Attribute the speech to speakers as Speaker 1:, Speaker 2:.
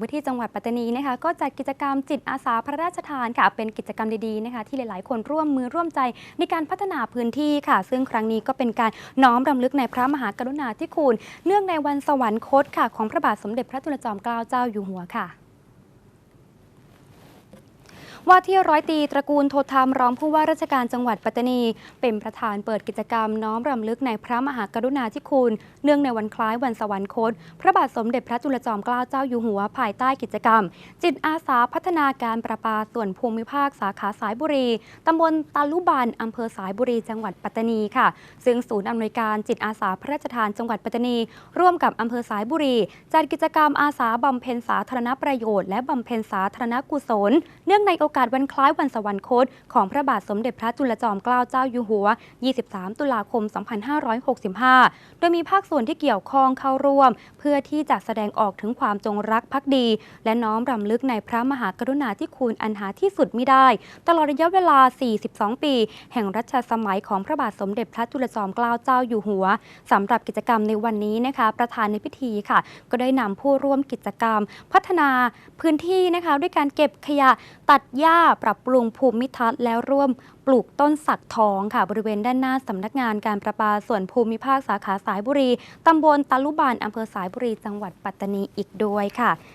Speaker 1: พื้นที่จังหวัดปัตตานีนะคะก็จัดกิจกรรมจิตอาสาพระราชทานค่ะเป็นกิจกรรมดีๆนะคะที่หลายๆ คนร่วมมือร่วมใจในการพัฒนาพื้นที่ค่ะ ซึ่งครั้งนี้ก็เป็นการน้อมรำลึกในพระมหากรุณาธิคุณ เนื่องในวันสวรรคตค่ะของพระบาทสมเด็จพระจุลจอมเกล้าเจ้าอยู่หัวค่ะ ว่าที่ร้อยตีตระกูลโทธรรมรองผู้ว่าราชการจังหวัดปัตตานี เป็นประธานเปิดกิจกรรมน้อมรำลึกในพระมหากรุณาธิคุณ เนื่องในวันคล้ายวันสวรรคต พระบาทสมเด็จพระจุลจอมเกล้าเจ้าอยู่หัวภายใต้กิจกรรม จิตอาสาพัฒนาการประปาส่วนภูมิภาคสาขาสายบุรีตำบลตาลุบันอำเภอสายบุรีจังหวัดปัตตานีค่ะ ซึ่งศูนย์อำนวยการจิตอาสาพระราชทานจังหวัดปัตตานี ร่วมกับอำเภอสายบุรี จัดกิจกรรมอาสาบำเพ็ญสาธารณประโยชน์และบำเพ็ญสาธารณกุศล เนื่องในโอกาสการวันคล้ายวันสวรรคต ของพระบาทสมเด็จพระจุลจอมเกล้าเจ้าอยู่หัว 23 ตุลาคม 2565 โดยมีภาคส่วนที่เกี่ยวข้องเข้าร่วม เพื่อที่จะแสดงออกถึงความจงรักภักดี และน้อมรำลึกในพระมหากรุณาธิคุณอันหาที่สุดไมิได้ ตลอดระยะเวลา 42 ปี แห่งรัชสมัยของพระบาทสมเด็จพระจุลจอมเกล้าเจ้าอยู่หัวสำหรับกิจกรรมในวันนี้นะคะประธานในพิธีค่ะ ก็ได้นำผู้ร่วมกิจกรรม พัฒนาพื้นที่นะคะ ด้วยการเก็บขยะตัดหญ้าปรับปรุงภูมิทัศน์ แล้วร่วมปลูกต้นสักทองค่ะ บริเวณด้านหน้าสำนักงานการประปาส่วนภูมิภาคสาขาสายบุรีตำบลตาลุบานอำเภอสายบุรีจังหวัดปัตตานีอีกด้วยค่ะ